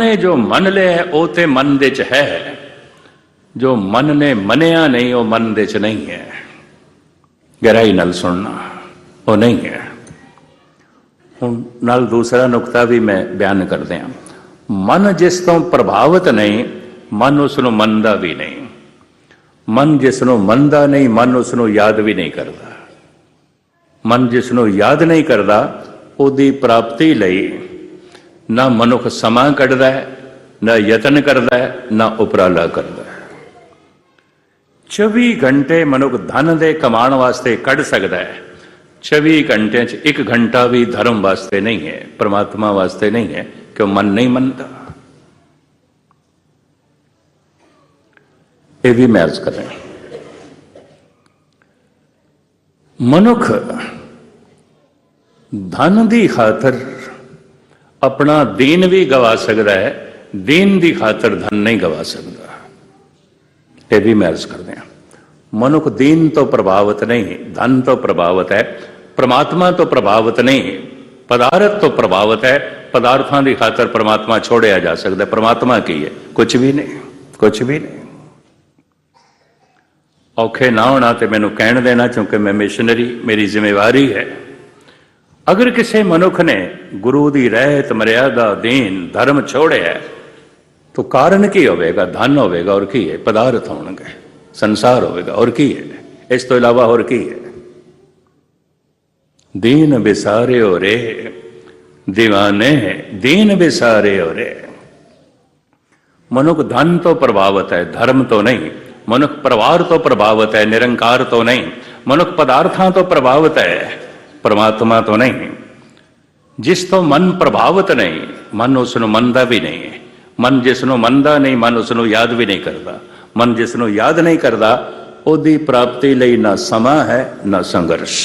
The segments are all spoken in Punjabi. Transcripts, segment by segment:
ਨੇ ਜੋ ਮੰਨ ਲਿਆ ਉਹ ਤੇ ਮਨ ਦੇ ਚ ਹੈ। ਜੋ ਮਨ ਨੇ ਮੰਨਿਆ ਨਹੀਂ, ਉਹ ਮਨ ਦੇ ਚ ਨਹੀਂ ਹੈ। ਗਹਿਰਾਈ ਨਾਲ ਸੁਣਨਾ, ਉਹ ਨਹੀਂ ਹੈ। ਹੁਣ ਨਾਲ ਦੂਸਰਾ ਨੁਕਤਾ ਵੀ ਮੈਂ ਬਿਆਨ ਕਰਦੇ ਹਾਂ। ਮਨ ਜਿਸ ਤੋਂ ਪ੍ਰਭਾਵਿਤ ਨਹੀਂ, ਮਨ ਉਸ ਨੂੰ ਮੰਨਦਾ ਵੀ ਨਹੀਂ। ਮਨ ਜਿਸ ਨੂੰ ਮੰਨਦਾ ਨਹੀਂ, ਮਨ ਉਸ ਨੂੰ ਯਾਦ ਵੀ ਨਹੀਂ ਕਰਦਾ। ਮਨ ਜਿਸ ਨੂੰ ਯਾਦ ਨਹੀਂ ਕਰਦਾ, ਉਹਦੀ ਪ੍ਰਾਪਤੀ ਲਈ ਨਾ ਮਨੁੱਖ ਸਮਾਂ ਕੱਢਦਾ ਹੈ ਨਾ ਯਤਨ ਕਰਦਾ ਹੈ ਨਾ ਉਪਰਾਲਾ ਕਰਦਾ ਹੈ 24 ਘੰਟੇ ਮਨੁੱਖ ਧਨ ਦੇ ਕਮਾਉਣ ਵਾਸਤੇ ਕੱਢ ਸਕਦਾ ਹੈ 24 ਘੰਟਿਆਂ 'ਚ 1 ਘੰਟਾ ਵੀ ਧਰਮ ਵਾਸਤੇ ਨਹੀਂ ਹੈ ਪ੍ਰਮਾਤਮਾ ਵਾਸਤੇ ਨਹੀਂ ਹੈ ਕਿਉਂ ਮਨ ਨਹੀਂ ਮੰਨਦਾ ਇਹ ਵੀ ਮੈਂ ਅਰਜ਼ ਕਰ ਰਿਹਾ ਮਨੁੱਖ ਧਨ ਦੀ ਖਾਤਰ ਆਪਣਾ ਦੀਨ ਵੀ ਗਵਾ ਸਕਦਾ ਹੈ, ਦੀਨ ਦੀ ਖਾਤਰ ਧਨ ਨਹੀਂ ਗਵਾ ਸਕਦਾ। ਇਹ ਵੀ ਮੈਂ ਅਰਜ਼ ਕਰਦੇ ਹਾਂ। ਮਨੁੱਖ ਦੀਨ ਤੋਂ ਪ੍ਰਭਾਵਿਤ ਨਹੀਂ, ਧਨ ਤੋਂ ਪ੍ਰਭਾਵਿਤ ਹੈ, ਪ੍ਰਮਾਤਮਾ ਤੋਂ ਪ੍ਰਭਾਵਿਤ ਨਹੀਂ, ਪਦਾਰਥ ਤੋਂ ਪ੍ਰਭਾਵਿਤ ਹੈ, ਪਦਾਰਥਾਂ ਦੀ ਖਾਤਰ ਪ੍ਰਮਾਤਮਾ ਛੋੜਿਆ ਜਾ ਸਕਦਾ ਹੈ। ਪ੍ਰਮਾਤਮਾ ਕੀ ਹੈ? ਕੁਝ ਵੀ ਨਹੀਂ ਕੁਝ ਵੀ ਨਹੀਂ। ਔਖੇ ਨਾ ਹੋਣਾ ਤੇ ਮੈਨੂੰ ਕਹਿਣ ਦੇਣਾ, ਕਿਉਂਕਿ ਮੈਂ ਮਿਸ਼ਨਰੀ ਮੇਰੀ ਜ਼ਿੰਮੇਵਾਰੀ ਹੈ। ਅਗਰ ਕਿਸੇ ਮਨੁੱਖ ਨੇ ਗੁਰੂ ਦੀ ਰਹਿਤ ਮਰਿਆਦਾ ਦੀਨ ਧਰਮ ਛੋੜਿਆ ਹੈ, ਤਾਂ ਕਾਰਨ ਕੀ ਹੋਵੇਗਾ ਧਨ ਹੋਵੇਗਾ ਔਰ ਕੀ ਹੈ ਪਦਾਰਥ ਹੋਣਗੇ ਸੰਸਾਰ ਹੋਵੇਗਾ ਔਰ ਕੀ ਹੈ ਇਸ ਤੋਂ ਇਲਾਵਾ ਹੋਰ ਕੀ ਹੈ ਦੀਨ ਵਿਸਾਰੇ ਹੋ ਰੇ دیਵਾਨੇ ਦੀਨ ਵਿਸਾਰੇ ਹੋ ਰੇ ਮਨੁੱਖ ਧਨ ਤੋਂ ਪ੍ਰਭਾਵਿਤ ਹੈ ਧਰਮ ਤੋਂ ਨਹੀਂ ਮਨੁੱਖ ਪਰਿਵਾਰ ਤੋਂ ਪ੍ਰਭਾਵਿਤ ਹੈ ਨਿਰੰਕਾਰ ਤੋਂ ਨਹੀਂ ਮਨੁੱਖ ਪਦਾਰਥਾਂ ਤੋਂ ਪ੍ਰਭਾਵਿਤ ਹੈ ਪਰਮਾਤਮਾ ਤੋਂ ਨਹੀਂ। ਜਿਸ ਤੋਂ ਮਨ ਪ੍ਰਭਾਵਿਤ ਨਹੀਂ, ਮਨ ਉਸ ਨੂੰ ਮੰਨਦਾ ਵੀ ਨਹੀਂ। ਹੈ ਮਨ ਜਿਸ ਨੂੰ ਮੰਨਦਾ ਨਹੀਂ, ਮਨ ਉਸ ਨੂੰ ਯਾਦ ਵੀ ਨਹੀਂ ਕਰਦਾ। ਮਨ ਜਿਸ ਨੂੰ ਯਾਦ ਨਹੀਂ ਕਰਦਾ, ਉਹਦੀ ਪ੍ਰਾਪਤੀ ਲਈ ਨਾ ਸਮਾਂ ਹੈ, ਨਾ ਸੰਘਰਸ਼।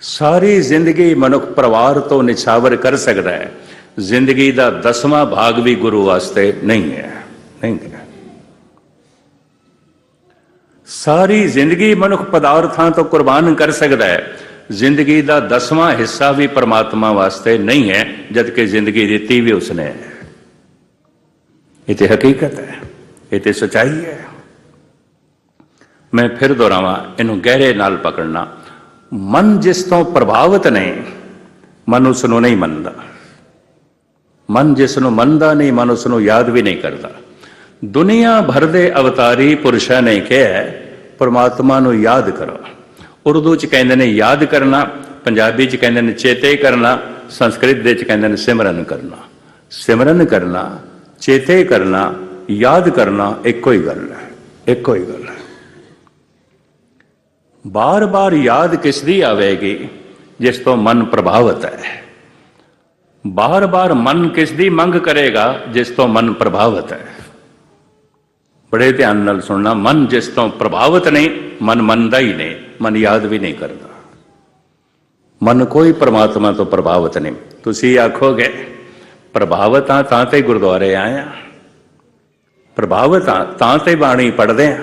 ਸਾਰੀ ਜ਼ਿੰਦਗੀ ਮਨੁੱਖ ਪਰਿਵਾਰ ਤੋਂ ਨਿਛਾਵਰ ਕਰ ਸਕਦਾ ਹੈ। ਜ਼ਿੰਦਗੀ ਦਾ ਦਸਵਾਂ ਭਾਗ ਵੀ ਗੁਰੂ ਵਾਸਤੇ ਨਹੀਂ ਹੈ। ਨਹੀਂ। ਹੈ ਸਾਰੀ ਜ਼ਿੰਦਗੀ ਮਨੁੱਖ ਪਦਾਰਥਾਂ ਤੋਂ ਕੁਰਬਾਨ ਕਰ ਸਕਦਾ ਹੈ। ਜ਼ਿੰਦਗੀ ਦਾ ਦਸਵਾਂ ਹਿੱਸਾ ਵੀ ਪਰਮਾਤਮਾ ਵਾਸਤੇ ਨਹੀਂ ਹੈ, ਜਦਕਿ ਜ਼ਿੰਦਗੀ ਦਿੱਤੀ ਵੀ ਉਸਨੇ ਹੈ। ਇਹ ਤੇ ਹਕੀਕਤ ਹੈ, ਇਹ ਤੇ ਸਚਾਈ ਹੈ। ਮੈਂ ਫਿਰ ਦੁਹਰਾਵਾਂ, ਇਹਨੂੰ ਗਹਿਰੇ ਨਾਲ ਪਕੜਨਾ। ਮਨ ਜਿਸ ਤੋਂ ਪ੍ਰਭਾਵਿਤ ਨਹੀਂ ਮਨ ਉਸ ਨੂੰ ਨਹੀਂ ਮੰਨਦਾ। ਮਨ ਜਿਸ ਨੂੰ ਮੰਨਦਾ ਨਹੀਂ, ਮਨ ਉਸ ਨੂੰ ਯਾਦ ਵੀ ਨਹੀਂ ਕਰਦਾ। ਦੁਨੀਆ ਭਰ ਦੇ ਅਵਤਾਰੀ ਪੁਰਸ਼ਾਂ ਨੇ ਕਿਹਾ ਪਰਮਾਤਮਾ ਨੂੰ ਯਾਦ ਕਰੋ। ਉਰਦੂ ਚ ਕਹਿੰਦੇ ਨੇ ਯਾਦ ਕਰਨਾ, ਪੰਜਾਬੀ ਚ ਕਹਿੰਦੇ ਨੇ ਚੇਤੇ ਕਰਨਾ, ਸੰਸਕ੍ਰਿਤ ਦੇ ਚ ਕਹਿੰਦੇ ਨੇ ਸਿਮਰਨ ਕਰਨਾ। ਸਿਮਰਨ ਕਰਨਾ, ਚੇਤੇ ਕਰਨਾ, ਯਾਦ ਕਰਨਾ ਇੱਕੋ ਹੀ ਗੱਲ ਹੈ, ਇੱਕੋ ਹੀ ਗੱਲ ਹੈ। ਬਾਰ-ਬਾਰ ਯਾਦ ਕਿਸ ਦੀ ਆਵੇਗੀ, ਜਿਸ ਤੋਂ ਮਨ ਪ੍ਰਭਾਵਿਤ ਹੈ। ਬਾਰ-ਬਾਰ ਮਨ ਕਿਸ ਦੀ ਮੰਗ ਕਰੇਗਾ, ਜਿਸ ਤੋਂ ਮਨ ਪ੍ਰਭਾਵਿਤ ਹੈ। ਬੜੇ ਧਿਆਨ ਨਾਲ ਸੁਣਨਾ, ਮਨ ਜਿਸ ਤੋਂ ਪ੍ਰਭਾਵਿਤ ਨਹੀਂ, ਮਨ ਮੰਨਦਾ ਹੀ ਨਹੀਂ, ਮਨ ਯਾਦ ਵੀ ਨਹੀਂ ਕਰਦਾ। ਮਨ ਕੋਈ ਪਰਮਾਤਮਾ ਤੋਂ ਪ੍ਰਭਾਵਿਤ ਨਹੀਂ। ਤੁਸੀਂ ਆਖੋਗੇ, ਪ੍ਰਭਾਵਿਤ ਆ ਤਾਂ ਤੇ ਗੁਰਦੁਆਰੇ ਆਏ ਆ ਪ੍ਰਭਾਵਿਤ ਆ ਤਾਂ ਤੇ ਬਾਣੀ ਪੜ੍ਹਦੇ ਆ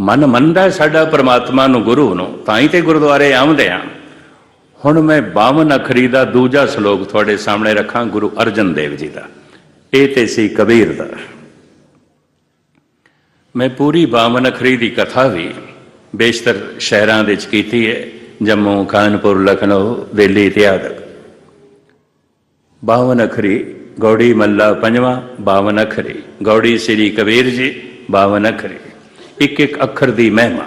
ਮਨ ਮੰਨਦਾ ਸਾਡਾ ਪ੍ਰਮਾਤਮਾ ਨੂੰ, ਗੁਰੂ ਨੂੰ, ਤਾਂ ਹੀ ਤੇ ਗੁਰਦੁਆਰੇ ਆਉਂਦੇ ਆ ਹੁਣ ਮੈਂ 52 ਅਖਰੀ ਦਾ ਦੂਜਾ ਸ਼ਲੋਕ ਤੁਹਾਡੇ ਸਾਹਮਣੇ ਰੱਖਾਂ, ਗੁਰੂ ਅਰਜਨ ਦੇਵ ਜੀ ਦਾ। ਇਹ ਤੇ ਸੀ ਕਬੀਰ ਦਾ। ਮੈਂ ਪੂਰੀ 52 ਅਖਰੀ ਦੀ ਕਥਾ ਵੀ ਬੇਸ਼ਤਰ ਸ਼ਹਿਰਾਂ ਦੇ ਵਿੱਚ ਕੀਤੀ ਹੈ ਜੰਮੂ, ਕਾਨਪੁਰ, ਲਖਨਊ, ਦਿੱਲੀ ਇਤਿਆਦਿ 52 ਅਖਰੀ, ਗੌੜੀ ਮੱਲਾ ਪੰਜਵਾਂ 52 ਅਖਰੀ। ਗੌੜੀ ਸ੍ਰੀ ਕਬੀਰ ਜੀ 52 ਅਖਰੀ। ਇੱਕ ਇੱਕ ਅੱਖਰ ਦੀ ਮਹਿਮਾ।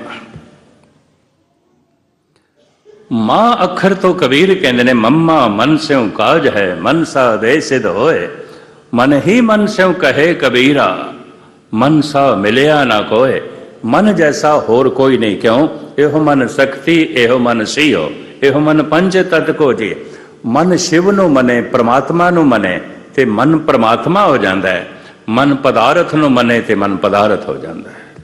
ਮਾਂ ਅੱਖਰ ਤੋਂ ਕਬੀਰ ਕਹਿੰਦੇ ਨੇ, ਮੰਮਾ ਮਨ ਸਿਉ ਕਾਜ ਹੈ ਮਨ ਸਾ ਦੇ ਸਿਧ ਹੋਏ। ਮਨ ਹੀ ਮਨ ਸਿਉ ਕਹੇ ਕਬੀਰਾ ਮਨ ਸਾ ਮਿਲਿਆ ਨਾ ਕੋਏ। ਮਨ ਜੈਸਾ ਹੋਰ ਕੋਈ ਨਹੀਂ, ਕਿਉਂ? ਇਹੋ ਮਨ ਸ਼ਕਤੀ ਇਹੋ ਮਨ ਸੀਓ। ਇਹੋ ਮਨ ਪੰਜ ਤਤ ਕੋ ਜੀ। ਮਨ ਸ਼ਿਵ ਨੂੰ ਮਨੇ, ਪ੍ਰਮਾਤਮਾ ਨੂੰ ਮਨੇ, ਤੇ ਮਨ ਪ੍ਰਮਾਤਮਾ ਹੋ ਜਾਂਦਾ ਹੈ। ਮਨ ਪਦਾਰਥ ਨੂੰ ਮਨੇ, ਤੇ ਮਨ ਪਦਾਰਥ ਹੋ ਜਾਂਦਾ ਹੈ।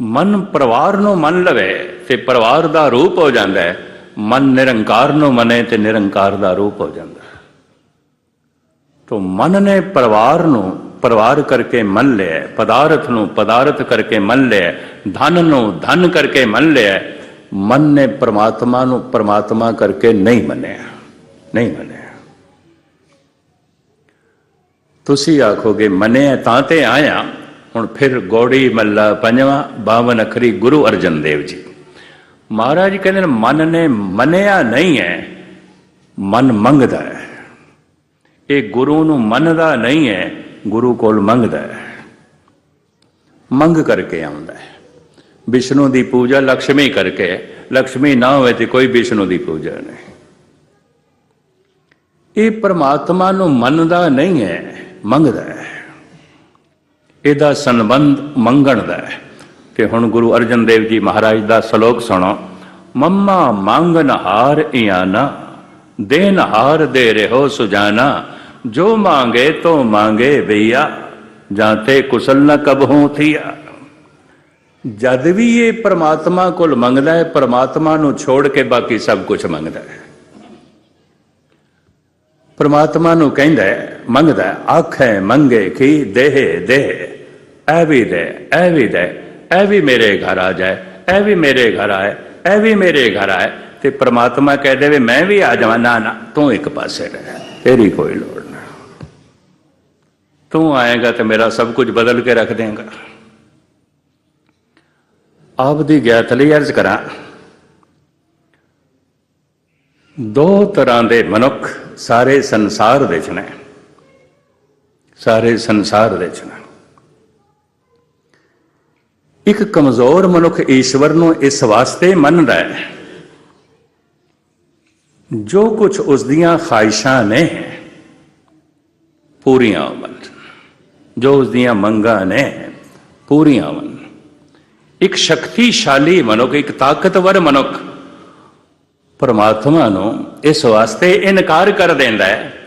ਮਨ ਪਰਿਵਾਰ ਨੂੰ ਮੰਨ ਲਵੇ, ਤੇ ਪਰਿਵਾਰ ਦਾ ਰੂਪ ਹੋ ਜਾਂਦਾ ਹੈ। ਮਨ ਨਿਰੰਕਾਰ ਨੂੰ ਮਨੇ, ਤੇ ਨਿਰੰਕਾਰ ਦਾ ਰੂਪ ਹੋ ਜਾਂਦਾ ਹੈ ਤੋ ਮਨ ਨੇ ਪਰਿਵਾਰ ਨੂੰ, ਪਰਿਵਾਰ ਕਰਕੇ ਮੰਨ ਲਿਆ, ਪਦਾਰਥ ਨੂੰ ਪਦਾਰਥ ਕਰਕੇ ਮੰਨ ਲਿਆ, ਧਨ ਨੂੰ ਧਨ ਕਰਕੇ ਮੰਨ ਲਿਆ, ਮਨ ਨੇ ਪ੍ਰਮਾਤਮਾ ਨੂੰ ਪ੍ਰਮਾਤਮਾ ਕਰਕੇ ਨਹੀਂ ਮੰਨਿਆ ਨਹੀਂ ਮੰਨਿਆ। ਤੁਸੀਂ ਆਖੋਗੇ, ਮੰਨਿਆ ਤਾਂ ਤੇ ਆਇਆ, ਹੁਣ ਫਿਰ ਗੋੜੀ ਮੱਲਾ ਪੰਜਵਾਂ 52 ਅਖਰੀ ਗੁਰੂ ਅਰਜਨ ਦੇਵ ਜੀ। ਮਹਾਰਾਜ ਕਹਿੰਦੇ ਨੇ, ਮਨ ਨੇ ਮੰਨਿਆ ਨਹੀਂ ਹੈ, ਮਨ ਮੰਗਦਾ ਹੈ। ਇਹ ਗੁਰੂ ਨੂੰ ਮੰਨਦਾ ਨਹੀਂ ਹੈ, ਗੁਰੂ ਕੋਲ ਮੰਗਦਾ ਹੈ। ਮੰਗ ਕਰਕੇ ਆਉਂਦਾ ਹੈ। ਵਿਸ਼ਨੂੰ ਦੀ ਪੂਜਾ ਲక్ష్ਮੀ ਕਰਕੇ ਲక్ష్ਮੀ ਨਾ ਹੋਵੇ ਤੇ ਕੋਈ ਵਿਸ਼ਨੂੰ ਦੀ ਪੂਜਾ ਨਹੀਂ। ਇਹ ਪਰਮਾਤਮਾ ਨੂੰ ਮੰਨਦਾ ਨਹੀਂ ਹੈ, ਮੰਗਦਾ ਹੈ। ਇਹਦਾ ਸੰਬੰਧ ਮੰਗਣ ਦਾ ਹੈ। ਤੇ ਹੁਣ ਗੁਰੂ ਅਰਜਨ ਦੇਵ ਜੀ ਮਹਾਰਾਜ ਦਾ ਸ਼ਲੋਕ ਸੁਣੋ, ਮੰਮਾ ਮੰਗਨ ਹਾਰ ਇਆਨਾ ਦੇਨ ਹਾਰ ਦੇ ਰਹੋ ਸੁਜਾਨਾ, ਜੋ ਮੰਗੇ ਤੋ ਮੰਗੇ ਭਈਆ ਜਾਂਤੇ ਕੁਸਲ ਨ ਕਬਹੂ ਥੀਆ। ਜਦ ਵੀ ਇਹ ਪ੍ਰਮਾਤਮਾ ਕੋਲ ਮੰਗਦਾ ਹੈ, ਪ੍ਰਮਾਤਮਾ ਨੂੰ ਛੋੜ ਕੇ ਬਾਕੀ ਸਭ ਕੁਝ ਮੰਗਦਾ ਹੈ। ਪ੍ਰਮਾਤਮਾ ਨੂੰ ਕਹਿੰਦਾ ਹੈ, ਮੰਗਦਾ ਹੈ, ਆਖੇ ਮੰਗੇ ਕੀ ਦੇਹ ਦੇਹ, ਐ ਵੀ ਦੇ, ਐ ਵੀ ਦੇ, ਐ ਵੀ ਮੇਰੇ ਘਰ ਆ ਜਾਏ, ਐ ਵੀ ਮੇਰੇ ਘਰ ਆਏ, ਐ ਵੀ ਮੇਰੇ ਘਰ ਆਏ। ਤੇ ਪ੍ਰਮਾਤਮਾ ਕਹਿ ਦੇਵੇ, ਮੈਂ ਵੀ ਆ ਜਾਵਾਂ, ਨਾ ਨਾ, ਤੂੰ ਇੱਕ ਪਾਸੇ ਰਹਿ, ਤੇਰੀ ਕੋਈ ਲੋੜ ਨਾ। ਤੂੰ ਆਏਗਾ ਤੇ ਮੇਰਾ ਸਭ ਕੁਝ ਬਦਲ ਕੇ ਰੱਖ ਦੇਗਾ। ਆਪ ਦੀ ਗਿਆਤ ਲਈ ਅਰਜ਼ ਕਰਾਂ, ਦੋ ਤਰ੍ਹਾਂ ਦੇ ਮਨੁੱਖ ਸਾਰੇ ਸੰਸਾਰ ਵਿੱਚ ਨੇ। ਸਾਰੇ ਸੰਸਾਰ ਵਿੱਚ ਨੇ। ਇੱਕ ਕਮਜ਼ੋਰ ਮਨੁੱਖ ਈਸ਼ਵਰ ਨੂੰ ਇਸ ਵਾਸਤੇ ਮੰਨਦਾ ਹੈ ਜੋ ਕੁਝ ਉਸ ਦੀਆਂ ਖਾਹਿਸ਼ਾਂ ਨੇ, ਪੂਰੀਆਂ ਹੋਵਣ। ਜੋ ਉਸ ਦੀਆਂ ਮੰਗਾਂ ਨੇ, ਪੂਰੀਆਂ ਹੋਵਣ। ਇੱਕ ਸ਼ਕਤੀਸ਼ਾਲੀ ਮਨੁੱਖ, ਇੱਕ ਤਾਕਤਵਰ ਮਨੁੱਖ ਪਰਮਾਤਮਾ ਨੂੰ ਇਸ ਵਾਸਤੇ ਇਨਕਾਰ ਕਰ ਦਿੰਦਾ ਹੈ,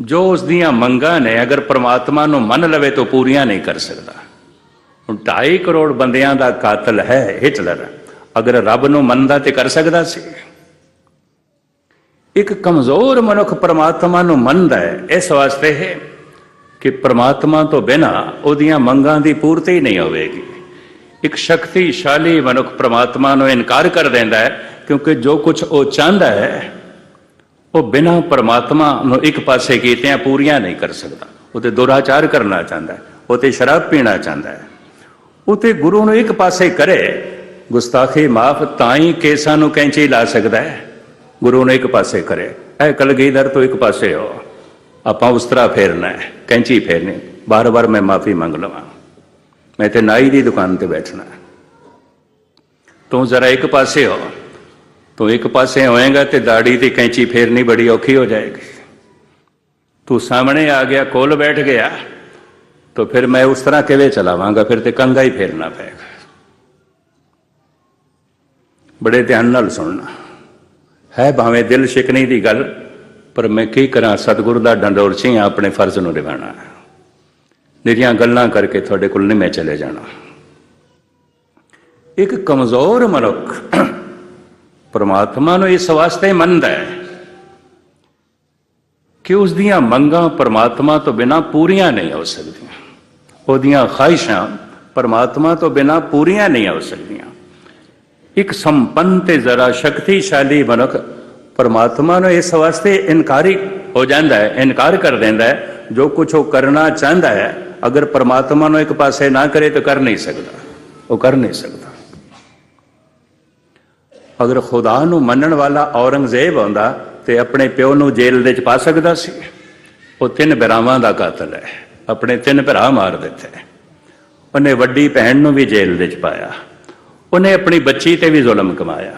ਜੋ ਉਸ ਦੀਆਂ ਮੰਗਾਂ ਨੇ, ਅਗਰ ਪਰਮਾਤਮਾ ਨੂੰ ਮੰਨ ਲਵੇ ਤਾਂ ਪੂਰੀਆਂ ਨਹੀਂ ਕਰ ਸਕਦਾ। ਹੁਣ 2.5 ਕਰੋੜ ਬੰਦਿਆਂ ਦਾ ਕਾਤਲ ਹੈ ਹਿਟਲਰ। ਅਗਰ ਰੱਬ ਨੂੰ ਮੰਨਦਾ ਤੇ ਕਰ ਸਕਦਾ ਸੀ। ਇੱਕ ਕਮਜ਼ੋਰ ਮਨੁੱਖ ਪਰਮਾਤਮਾ ਨੂੰ ਮੰਨਦਾ ਹੈ, ਇਸ ਵਾਸਤੇ ਹੈ ਕਿ ਪਰਮਾਤਮਾ ਤੋਂ ਬਿਨਾ ਉਹਦੀਆਂ ਮੰਗਾਂ ਦੀ ਪੂਰਤੀ ਨਹੀਂ ਹੋਵੇਗੀ। ਇੱਕ ਸ਼ਕਤੀਸ਼ਾਲੀ ਮਨੁੱਖ ਪਰਮਾਤਮਾ ਨੂੰ ਇਨਕਾਰ ਕਰ ਦਿੰਦਾ ਹੈ, ਕਿਉਂਕਿ ਜੋ ਕੁਝ ਉਹ ਚਾਹੁੰਦਾ ਹੈ, ਉਹ ਬਿਨਾਂ ਪਰਮਾਤਮਾ ਨੂੰ ਇੱਕ ਪਾਸੇ ਕੀਤਿਆਂ ਪੂਰੀਆਂ ਨਹੀਂ ਕਰ ਸਕਦਾ। ਉਹ ਤੇ ਦੁਰਾਚਾਰ ਕਰਨਾ ਚਾਹੁੰਦਾ ਹੈ ਉਹ ਤੇ ਸ਼ਰਾਬ ਪੀਣਾ ਚਾਹੁੰਦਾ ਹੈ। ਉਹ ਤੇ ਗੁਰੂ ਨੂੰ ਇੱਕ ਪਾਸੇ ਕਰੇ, ਗੁਸਤਾਖੀ ਮਾਫ ਤਾਂ ਹੀ ਕੇਸਾਂ ਨੂੰ ਕੈਂਚੀ ਲਾ ਸਕਦਾ ਹੈ। ਗੁਰੂ ਨੇ ਇੱਕ ਪਾਸੇ ਕਰੇ। ਇਹ ਕਲਗੀਧਰ ਤੋਂ ਇੱਕ ਪਾਸੇ ਹੋ। ਆਪਾਂ ਉਸ ਤਰ੍ਹਾਂ ਫੇਰਨਾ ਹੈ। ਕੈਂਚੀ ਫੇਰਨੀ। ਬਾਰ-ਬਾਰ ਮੈਂ ਮਾਫੀ ਮੰਗ ਲਵਾਂ। ਮੈਂ ਤੇ ਨਾਈ ਦੀ ਦੁਕਾਨ ਤੇ ਬੈਠਣਾ ਤੂੰ ਜ਼ਰਾ ਇੱਕ ਪਾਸੇ ਹੋ। ਤੂੰ ਇੱਕ ਪਾਸੇ ਹੋਏਗਾ ਤੇ ਦਾੜੀ ਤੇ ਕੈਂਚੀ ਫੇਰਨੀ ਬੜੀ ਔਖੀ ਹੋ ਜਾਏਗੀ। ਤੂੰ ਸਾਹਮਣੇ ਆ ਗਿਆ, ਕੋਲ ਬੈਠ ਗਿਆ, ਤਾਂ ਫਿਰ ਮੈਂ ਉਸ ਤਰ੍ਹਾਂ ਕਿਵੇਂ ਚਲਾਵਾਂਗਾ? ਫਿਰ ਤੇ ਕੰਗਾ ਹੀ ਫੇਰਨਾ ਪਏਗਾ। ਬੜੇ ਧਿਆਨ ਨਾਲ ਸੁਣਨਾ। ਹੈ ਭਾਵੇਂ ਦਿਲ ਸ਼ਿਕਣੀ ਦੀ ਗੱਲ, ਪਰ ਮੈਂ ਕੀ ਕਰਾਂ, ਸਤਿਗੁਰੂ ਦਾ ਡੰਡੋਰ ਸੀ ਆਪਣੇ ਫਰਜ਼ ਨੂੰ ਨਿਭਾਣਾ ਮੇਰੀਆਂ ਗੱਲਾਂ ਕਰਕੇ ਤੁਹਾਡੇ ਕੋਲ ਨਹੀਂ ਮੈਂ ਚਲੇ ਜਾਣਾ। ਇੱਕ ਕਮਜ਼ੋਰ ਮਨੁੱਖ ਪਰਮਾਤਮਾ ਨੂੰ ਇਸ ਵਾਸਤੇ ਮੰਨਦਾ ਹੈ ਕਿ ਉਸ ਦੀਆਂ ਮੰਗਾਂ ਪਰਮਾਤਮਾ ਤੋਂ ਬਿਨਾ ਪੂਰੀਆਂ ਨਹੀਂ ਹੋ ਸਕਦੀਆਂ। ਉਹਦੀਆਂ ਖਾਹਿਸ਼ਾਂ ਪਰਮਾਤਮਾ ਤੋਂ ਬਿਨਾ ਪੂਰੀਆਂ ਨਹੀਂ ਹੋ ਸਕਦੀਆਂ। ਇੱਕ ਸੰਪੰਨ ਤੇ ਜ਼ਰਾ ਸ਼ਕਤੀਸ਼ਾਲੀ ਮਨੁੱਖ ਪਰਮਾਤਮਾ ਨੂੰ ਇਸ ਵਾਸਤੇ ਇਨਕਾਰੀ ਹੋ ਜਾਂਦਾ ਹੈ, ਇਨਕਾਰ ਕਰ ਦਿੰਦਾ ਹੈ, ਜੋ ਕੁਝ ਉਹ ਕਰਨਾ ਚਾਹੁੰਦਾ ਹੈ, ਅਗਰ ਪਰਮਾਤਮਾ ਨੂੰ ਇੱਕ ਪਾਸੇ ਨਾ ਕਰੇ ਤਾਂ ਕਰ ਨਹੀਂ ਸਕਦਾ, ਉਹ ਕਰ ਨਹੀਂ ਸਕਦਾ। ਅਗਰ ਖੁਦਾ ਨੂੰ ਮੰਨਣ ਵਾਲਾ ਔਰੰਗਜ਼ੇਬ ਹੁੰਦਾ ਤੇ ਆਪਣੇ ਪਿਓ ਨੂੰ ਜੇਲ੍ਹ ਦੇ ਵਿੱਚ ਪਾ ਸਕਦਾ ਸੀ, ਉਹ ਤਿੰਨ ਭਰਾਵਾਂ ਦਾ ਕਾਤਲ ਹੈ, ਆਪਣੇ ਤਿੰਨ ਭਰਾ ਮਾਰ ਦਿੱਤੇ। ਉਹਨੇ ਵੱਡੀ ਭੈਣ ਨੂੰ ਵੀ ਜੇਲ੍ਹ ਦੇ ਵਿੱਚ ਪਾਇਆ। ਉਹਨੇ ਆਪਣੀ ਬੱਚੀ ਤੇ ਵੀ ਜ਼ੁਲਮ ਕਮਾਇਆ।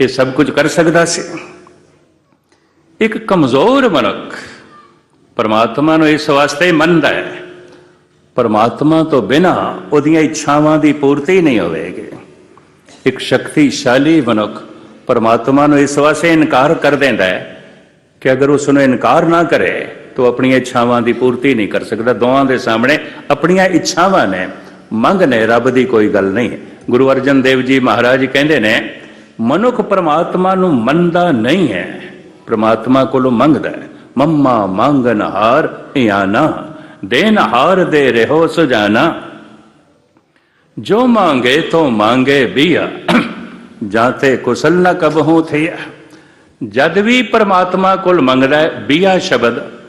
ਇਹ ਸਭ ਕੁਝ ਕਰ ਸਕਦਾ ਸੀ। ਇੱਕ ਕਮਜ਼ੋਰ ਮਨੁੱਖ ਪਰਮਾਤਮਾ ਨੂੰ ਇਸ ਵਾਸਤੇ ਮੰਨਦਾ ਹੈ। ਪਰਮਾਤਮਾ ਤੋਂ ਬਿਨਾ ਉਹਦੀਆਂ ਇੱਛਾਵਾਂ ਦੀ ਪੂਰਤੀ ਨਹੀਂ ਹੋਵੇਗੀ। ਇੱਕ ਸ਼ਕਤੀਸ਼ਾਲੀ ਮਨੁੱਖ ਪਰਮਾਤਮਾ ਨੂੰ ਇਸ ਵਾਸਤੇ ਇਨਕਾਰ ਕਰ ਦਿੰਦਾ ਹੈ ਕਿ ਅਗਰ ਉਸ ਨੂੰ ਇਨਕਾਰ ਨਾ ਕਰੇ, ਤਾਂ ਆਪਣੀਆਂ ਇੱਛਾਵਾਂ ਦੀ ਪੂਰਤੀ ਨਹੀਂ ਕਰ ਸਕਦਾ। ਦੋਵਾਂ ਦੇ ਸਾਹਮਣੇ ਆਪਣੀਆਂ ਇੱਛਾਵਾਂ ਨੇ। ਮੰਗ ਨੇ ਰੱਬ ਦੀ ਕੋਈ ਗੱਲ ਨਹੀਂ। ਗੁਰੂ ਅਰਜਨ ਦੇਵ ਜੀ ਮਹਾਰਾਜ ਕਹਿੰਦੇ ਨੇ, ਮਨੁੱਖ ਪਰਮਾਤਮਾ ਨੂੰ ਮੰਨਦਾ ਨਹੀਂ ਹੈ। ਪਰਮਾਤਮਾ ਕੋਲੋਂ ਮੰਗਦਾ ਹੈ। ਮੰਮਾ ਮੰਗਨ ਹਾਰ ਇਆਨਾ, ਦੇਨ ਹਾਰ ਦੇ ਰਹੋ ਸੁਜਾਨਾ। ਜੋ ਮੰਗੇ ਤੋ ਮੰਗੇ ਬੀਆ ਜਾਤੇ ਕੁਸਲ ਨਾ ਕਬਹੂ ਥਿਆ। ਜਦ ਵੀ ਪਰਮਾਤਮਾ ਕੋਲ ਮੰਗਦਾ ਹੈ, ਬੀਆ ਸ਼ਬਦ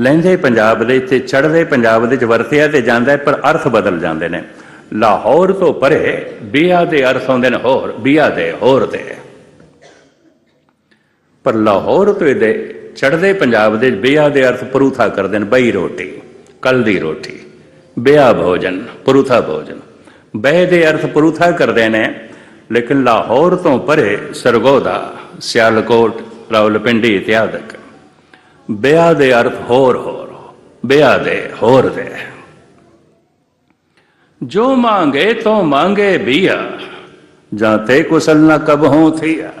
ਲਹਿੰਦੇ ਪੰਜਾਬ ਦੇ ਤੇ ਚੜ੍ਹਦੇ ਪੰਜਾਬ ਦੇ ਚ ਵਰਤਿਆ ਤੇ ਜਾਂਦਾ ਪਰ ਅਰਥ ਬਦਲ ਜਾਂਦੇ ਨੇ। ਲਾਹੌਰ ਤੋਂ ਪਰੇ ਬੀਆ ਦੇ ਅਰਥ ਹੁੰਦੇ ਨੇ ਹੋਰ, ਬੀਆ ਦੇ ਹੋਰ ਦੇ ਪਰ ਲਾਹੌਰ ਤੋਂ ਇਹਦੇ ਚੜ੍ਹਦੇ ਪੰਜਾਬ ਦੇ ਬੀਆ ਦੇ ਅਰਥ ਪਰੂਥਾ ਕਰਦੇ ਨੇ, ਬਈ ਰੋਟੀ, ਕੱਲ ਦੀ ਰੋਟੀ, ਬਿਆ ਭੋਜਨ, ਪਰੂਥਾ ਭੋਜਨ। ਬਹਿ ਦੇ ਅਰਥ ਪਰੂਥਾ ਕਰਦੇ ਨੇ, ਲੇਕਿਨ ਲਾਹੌਰ ਤੋਂ ਪਰੇ ਸਰਗੋਦਾ, ਸਿਆਲਕੋਟ, ਰਾਵਲਪਿੰਡੀ ਇਤਿਆਦਿਕ ਬਿਆ ਦੇ ਅਰਥ ਹੋਰ ਹੋਰ ਬਿਆ ਦੇ ਹੋਰ ਦੇ। ਜੋ ਮੰਗੇ ਤੋ ਮੰਗੇ ਬੀਆ, ਜਾਂ ਤੇ ਕੁਸਲ ਨਾ ਕਬ ਹੋ ਥੀਆ।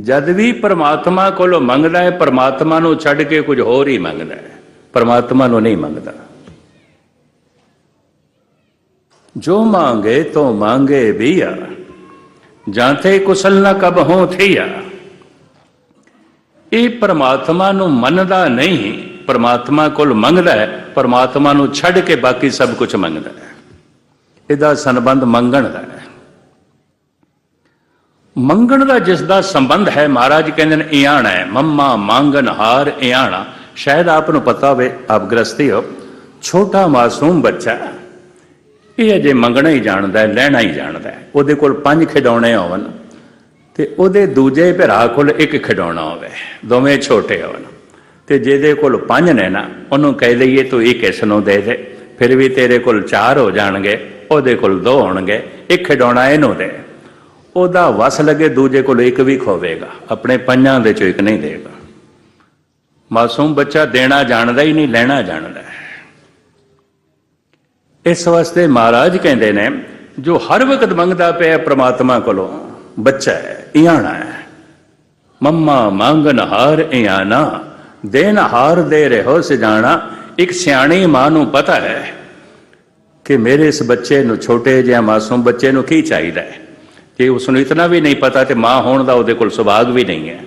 ਜਦ ਵੀ ਪਰਮਾਤਮਾ ਕੋਲੋਂ ਮੰਗਦਾ ਹੈ, ਪ੍ਰਮਾਤਮਾ ਨੂੰ ਛੱਡ ਕੇ ਕੁਝ ਹੋਰ ਹੀ ਮੰਗਦਾ ਹੈ। ਪ੍ਰਮਾਤਮਾ ਨੂੰ ਨਹੀਂ ਮੰਗਦਾ। ਜੋ ਮੰਗੇ ਤੋ ਮੰਗੇ ਬੀਆ, ਜਾਂ ਤੇ ਕੁਸਲ ਨਾ ਕਬ ਹੋ ਥੀਆ। ਇਹ ਪਰਮਾਤਮਾ ਨੂੰ ਮੰਨਦਾ ਨਹੀਂ, ਪਰਮਾਤਮਾ ਕੋਲ ਮੰਗਦਾ ਹੈ, ਪ੍ਰਮਾਤਮਾ ਨੂੰ ਛੱਡ ਕੇ ਬਾਕੀ ਸਭ ਕੁਝ ਮੰਗਦਾ ਹੈ। ਇਹਦਾ ਸੰਬੰਧ ਮੰਗਣ ਦਾ ਹੈ। ਮੰਗਣ ਦਾ ਜਿਸ ਦਾ ਸੰਬੰਧ ਹੈ, ਮਹਾਰਾਜ ਕਹਿੰਦੇ ਨੇ, ਇਆਣਾ ਹੈ, ਮੰਮਾ ਮੰਗਨ ਹਾਰ ਇਆਣਾ। ਸ਼ਾਇਦ ਆਪ ਨੂੰ ਪਤਾ ਹੋਵੇ, ਆਪ ਗ੍ਰਸਤੀ ਹੋ। ਛੋਟਾ ਮਾਸੂਮ ਬੱਚਾ ਇਹ ਅਜੇ ਮੰਗਣਾ ਹੀ ਜਾਣਦਾ ਹੈ, ਲੈਣਾ ਹੀ ਜਾਣਦਾ ਹੈ। ਉਹਦੇ ਕੋਲ ਪੰਜ ਖਿਡੌਣੇ ਹੋਵਨ ਤੇ ਉਹਦੇ ਦੂਜੇ ਭਰਾ ਕੋਲ ਇੱਕ ਖਿਡੌਣਾ ਹੋਵੇ, ਦੋਵੇਂ ਛੋਟੇ ਹੋਣ। ਤੇ ਜਿਹਦੇ ਕੋਲ ਪੰਜ ਨੇ ਨਾ, ਉਹਨੂੰ ਕਹਿ ਲਈਏ ਤੂੰ ਇੱਕ ਇਸ ਨੂੰ ਦੇ ਦੇ, ਫਿਰ ਵੀ ਤੇਰੇ ਕੋਲ ਚਾਰ ਹੋ ਜਾਣਗੇ, ਉਹਦੇ ਕੋਲ ਦੋ ਹੋਣਗੇ, ਇੱਕ ਖਿਡੌਣਾ ਇਹਨੂੰ ਦੇ। ਉਹਦਾ ਵਸ ਲੱਗੇ ਦੂਜੇ ਕੋਲ ਇੱਕ ਵੀ ਖੋਵੇਗਾ, ਆਪਣੇ ਪੰਜਾਂ ਦੇ ਚੋਂ ਇੱਕ ਨਹੀਂ ਦੇਗਾ। ਮਾਸੂਮ ਬੱਚਾ ਦੇਣਾ ਜਾਣਦਾ ਹੀ ਨਹੀਂ, ਲੈਣਾ ਜਾਣਦਾ ਇਸ ਵਾਸਤੇ ਮਹਾਰਾਜ ਕਹਿੰਦੇ ਨੇ, ਜੋ ਹਰ ਵਕਤ ਮੰਗਦਾ ਪਿਆ ਪ੍ਰਮਾਤਮਾ ਕੋਲੋਂ, ਬੱਚਾ ਹੈ। ਇਆਣਾ ਹੈ। ਮੰਮਾ ਮੰਗਨ ਹਾਰ ਇਆਨਾ ਦੇਨ ਹਾਰ ਦੇ ਰਹੋ ਸਜਾਣਾ, ਇੱਕ ਸਿਆਣੀ ਮਾਂ ਨੂੰ ਪਤਾ ਹੈ ਕਿ ਮੇਰੇ ਇਸ ਬੱਚੇ ਨੂੰ ਛੋਟੇ ਜਿਹਾ ਮਾਸੂਮ ਬੱਚੇ ਨੂੰ ਕੀ ਚਾਹੀਦਾ ਹੈ। ਕਿ ਉਸ ਨੂੰ ਇਤਨਾ ਵੀ ਨਹੀਂ ਪਤਾ ਤੇ ਮਾਂ ਹੋਣ ਦਾ ਉਹਦੇ ਕੋਲ ਸੁਭਾਗ ਵੀ ਨਹੀਂ ਹੈ।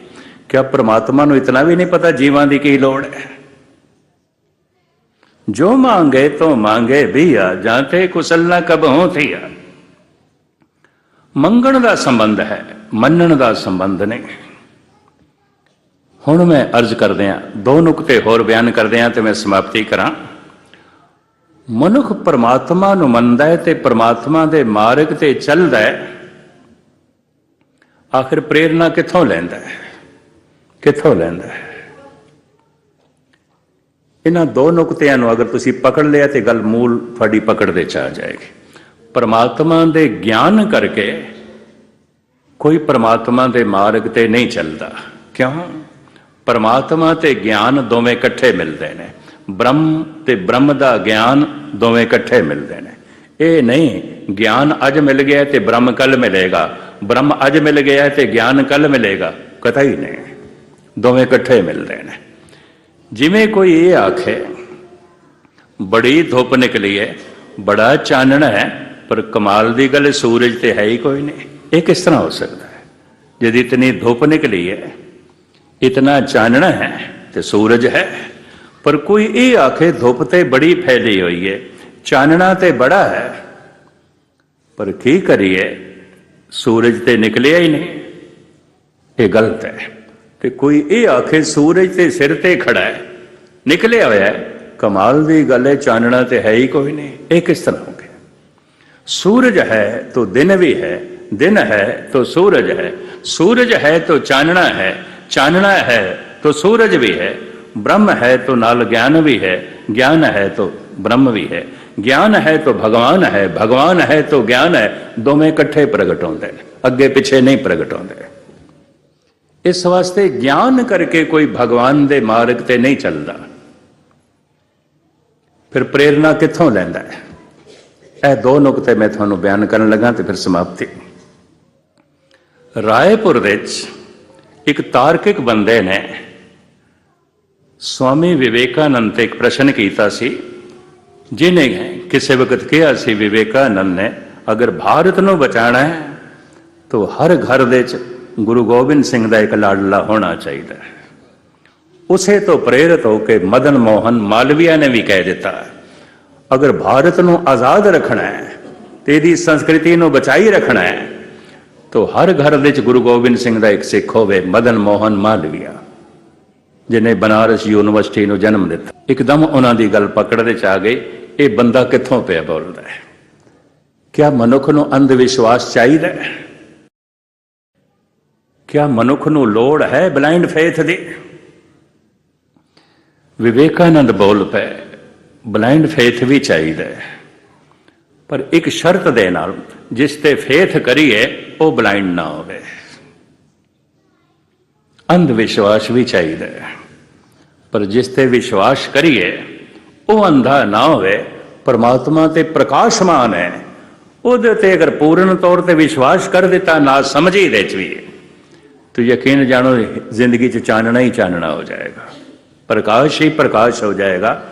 ਕਿ ਪ੍ਰਮਾਤਮਾ ਨੂੰ ਇਤਨਾ ਵੀ ਨਹੀਂ ਪਤਾ ਜੀਵਾਂ ਦੀ ਕੀ ਲੋੜ ਹੈ? ਜੋ ਮੰਗੇ ਤੋ ਮੰਗੇ ਭੀਆ ਜਾਂ ਤੇ ਕੁਸਲ ਨਾ ਕਬ ਹੋ ਥੀਆ। ਮੰਗਣ ਦਾ ਸੰਬੰਧ ਹੈ। ਮੰਨਣ ਦਾ ਸੰਬੰਧ ਨਹੀਂ ਹੁਣ ਮੈਂ ਅਰਜ਼ ਕਰਦੇ ਆ ਦੋ ਨੁਕਤੇ ਹੋਰ ਬਿਆਨ ਕਰਦੇ ਆ ਤੇ ਮੈਂ ਸਮਾਪਤੀ ਕਰਾਂ। ਮਨੁੱਖ ਪਰਮਾਤਮਾ ਨੂੰ ਮੰਨਦਾ ਹੈ ਤੇ ਪਰਮਾਤਮਾ ਦੇ ਮਾਰਗ ਤੇ ਚੱਲਦਾ ਹੈ। ਆਖਿਰ ਪ੍ਰੇਰਣਾ ਕਿੱਥੋਂ ਲੈਂਦਾ ਹੈ? ਕਿੱਥੋਂ ਲੈਂਦਾ ਹੈ? ਇਹਨਾਂ ਦੋ ਨੁਕਤਿਆਂ ਨੂੰ ਅਗਰ ਤੁਸੀਂ ਪਕੜ ਲਿਆ ਤੇ ਗੱਲ ਮੂਲ ਤੁਹਾਡੀ ਪਕੜ ਦੇ ਚ ਆ ਜਾਏਗੀ। ਪਰਮਾਤਮਾ ਦੇ ਗਿਆਨ ਕਰਕੇ ਕੋਈ ਪਰਮਾਤਮਾ ਦੇ ਮਾਰਗ ਤੇ ਨਹੀਂ ਚੱਲਦਾ। ਕਿਉਂ? ਪਰਮਾਤਮਾ ਤੇ ਗਿਆਨ ਦੋਵੇਂ ਇਕੱਠੇ ਮਿਲਦੇ ਨੇ। ਬ੍ਰਹਮ ਤੇ ਬ੍ਰਹਮ ਦਾ ਗਿਆਨ ਦੋਵੇਂ ਇਕੱਠੇ ਮਿਲਦੇ ਨੇ। ਇਹ ਨਹੀਂ, ਗਿਆਨ ਅੱਜ ਮਿਲ ਗਿਆ ਤੇ ਬ੍ਰਹਮ ਕੱਲ ਮਿਲੇਗਾ। ਬ੍ਰਹਮ ਅੱਜ ਮਿਲ ਗਿਆ ਤੇ ਗਿਆਨ ਕੱਲ ਮਿਲੇਗਾ। ਕਤਈ ਨਹੀਂ। ਦੋਵੇਂ ਇਕੱਠੇ ਮਿਲਦੇ ਨੇ। ਜਿਵੇਂ ਕੋਈ ਇਹ ਆਖੇ, ਬੜੀ ਧੁੱਪ ਨਿਕਲੀ ਹੈ ਬੜਾ ਚਾਨਣ ਹੈ, ਪਰ ਕਮਾਲ ਦੀ ਗੱਲ ਸੂਰਜ ਤੇ ਹੈ ਹੀ ਕੋਈ ਨਹੀਂ। ਇਹ ਕਿਸ ਤਰ੍ਹਾਂ ਹੋ ਸਕਦਾ ਹੈ ਜਦ ਇਤਨੀ ਧੁੱਪ ਨਿਕਲੀ ਹੈ ਇਤਨਾ ਚਾਨਣਾ ਹੈ ਤੇ ਸੂਰਜ ਹੈ ਪਰ ਕੋਈ ਇਹ ਆਖੇ ਧੁੱਪ ਤੇ ਬੜੀ ਫੈਲੀ ਹੋਈ ਹੈ ਚਾਨਣਾ ਤੇ ਬੜਾ ਹੈ ਪਰ ਕੀ ਕਰੀਏ ਸੂਰਜ ਤੇ ਨਿਕਲਿਆ ਹੀ ਨਹੀਂ ਇਹ ਗਲਤ ਹੈ ਤੇ ਕੋਈ ਇਹ ਆਖੇ ਸੂਰਜ ਤੇ ਸਿਰ ਤੇ ਖੜਾ ਹੈ ਨਿਕਲਿਆ ਹੋਇਆ ਹੈ ਕਮਾਲ ਦੀ ਗੱਲ ਹੈ ਚਾਨਣਾ ਤੇ ਹੈ ਹੀ ਕੋਈ ਨਹੀਂ ਇਹ ਕਿਸ ਤਰ੍ਹਾਂ ਹੋ ਗਿਆ सूरज है तो दिन भी है दिन है तो सूरज है सूरज है तो चानना है चानना है तो सूरज भी है ब्रह्म है तो नाल ज्ञान भी है ज्ञान है तो ब्रह्म भी है ज्ञान है तो भगवान है भगवान है तो ज्ञान है दोवें इकट्ठे प्रगट होंगे ਅੱਗੇ ਪਿੱਛੇ ਨਹੀਂ ਪ੍ਰਗਟ ਹੁੰਦੇ ਇਸ ਵਾਸਤੇ ਗਿਆਨ ਕਰਕੇ ਕੋਈ ਭਗਵਾਨ ਦੇ ਮਾਰਗ ਤੇ ਨਹੀਂ ਚੱਲਦਾ ਫਿਰ ਪ੍ਰੇਰਣਾ ਕਿੱਥੋਂ ਲੈਂਦਾ ਹੈ ਇਹ ਦੋ ਨੁਕਤੇ ਮੈਂ ਤੁਹਾਨੂੰ ਬਿਆਨ ਕਰਨ ਲੱਗਾ ਤੇ ਫਿਰ ਸਮਾਪਤੀ ਰਾਏਪੁਰ ਵਿੱਚ ਇੱਕ ਤਾਰਕਿਕ ਬੰਦੇ ਨੇ ਸਵਾਮੀ ਵਿਵੇਕਾਨੰਦ ਤੇ ਇੱਕ ਪ੍ਰਸ਼ਨ ਕੀਤਾ ਸੀ ਜਿਨੇ ਕਿਸੇ ਵਕਤ ਕਿਹਾ ਸੀ, ਵਿਵੇਕਾਨੰਦ ਨੇ ਅਗਰ ਭਾਰਤ ਨੂੰ ਬਚਾਣਾ ਹੈ, ਤਾਂ ਹਰ ਘਰ ਦੇ ਵਿੱਚ ਗੁਰੂ ਗੋਬਿੰਦ ਸਿੰਘ ਦਾ ਇੱਕ ਲਾਡਲਾ ਹੋਣਾ ਚਾਹੀਦਾ ਹੈ। ਉਸੇ ਤੋਂ ਪ੍ਰੇਰਿਤ ਹੋ ਕੇ ਮਦਨ ਮੋਹਨ ਮਾਲਵੀਆ ਨੇ ਵੀ ਕਹਿ ਦਿੱਤਾ, ਅਗਰ ਭਾਰਤ ਨੂੰ ਆਜ਼ਾਦ ਰੱਖਣਾ ਹੈ, ਤੇ ਇਹਦੀ ਸੰਸਕ੍ਰਿਤੀ ਨੂੰ ਬਚਾਈ ਰੱਖਣਾ ਹੈ ਤੋ ਹਰ ਘਰ ਵਿੱਚ ਗੁਰੂ ਗੋਬਿੰਦ ਸਿੰਘ ਦਾ ਇੱਕ ਸਿੱਖ ਹੋਵੇ, ਮਦਨ ਮੋਹਨ ਮਾਲਵੀਆ ਜਿਨੇ ਬਨਾਰਸ ਯੂਨੀਵਰਸਿਟੀ ਨੂੰ ਜਨਮ ਦਿੱਤਾ। ਇੱਕਦਮ ਉਹਨਾਂ ਦੀ ਗੱਲ ਪਕੜ ਵਿੱਚ ਆ ਗਈ, ਇਹ ਬੰਦਾ ਕਿੱਥੋਂ ਪਿਆ ਬੋਲਦਾ ਹੈ? ਕਿਆ ਮਨੁੱਖ ਨੂੰ ਅੰਧ ਵਿਸ਼ਵਾਸ ਚਾਹੀਦਾ ਹੈ? ਕਿਆ ਮਨੁੱਖ ਨੂੰ ਲੋੜ ਹੈ ਬਲਾਈਂਡ ਫੇਥ ਦੀ? ਵਿਵੇਕਾਨੰਦ ਬੋਲ ਪਏ ਬਲਾਈਂਡ ਫੇਥ ਵੀ ਚਾਹੀਦਾ ਹੈ। ਪਰ ਇੱਕ ਸ਼ਰਤ ਦੇ ਨਾਲ ਜਿਸ ਤੇ ਫੇਥ ਕਰੀਏ, ਉਹ ਬਲਾਈਂਡ ਨਾ ਹੋਵੇ। ਅੰਧ ਵਿਸ਼ਵਾਸ ਵੀ ਚਾਹੀਦਾ ਹੈ। ਪਰ ਜਿਸ ਤੇ ਵਿਸ਼ਵਾਸ ਕਰੀਏ, ਉਹ ਅੰਧਾ ਨਾ ਹੋਵੇ, ਪਰਮਾਤਮਾ ਤੇ ਪ੍ਰਕਾਸ਼ਮਾਨ ਹੈ। ਉਹਦੇ ਤੇ ਅਗਰ ਪੂਰਨ ਤੌਰ ਤੇ ਵਿਸ਼ਵਾਸ ਕਰ ਦਿੱਤਾ, ਨਾ ਸਮਝੀ ਦੇ ਚ ਵੀ ਤੋ ਯਕੀਨ ਜਾਣੋ, ਜ਼ਿੰਦਗੀ ਚ ਚਾਨਣਾ ਹੀ ਚਾਨਣਾ ਹੋ ਜਾਏਗਾ। ਪ੍ਰਕਾਸ਼ ਹੀ ਪ੍ਰਕਾਸ਼ ਹੋ ਜਾਏਗਾ।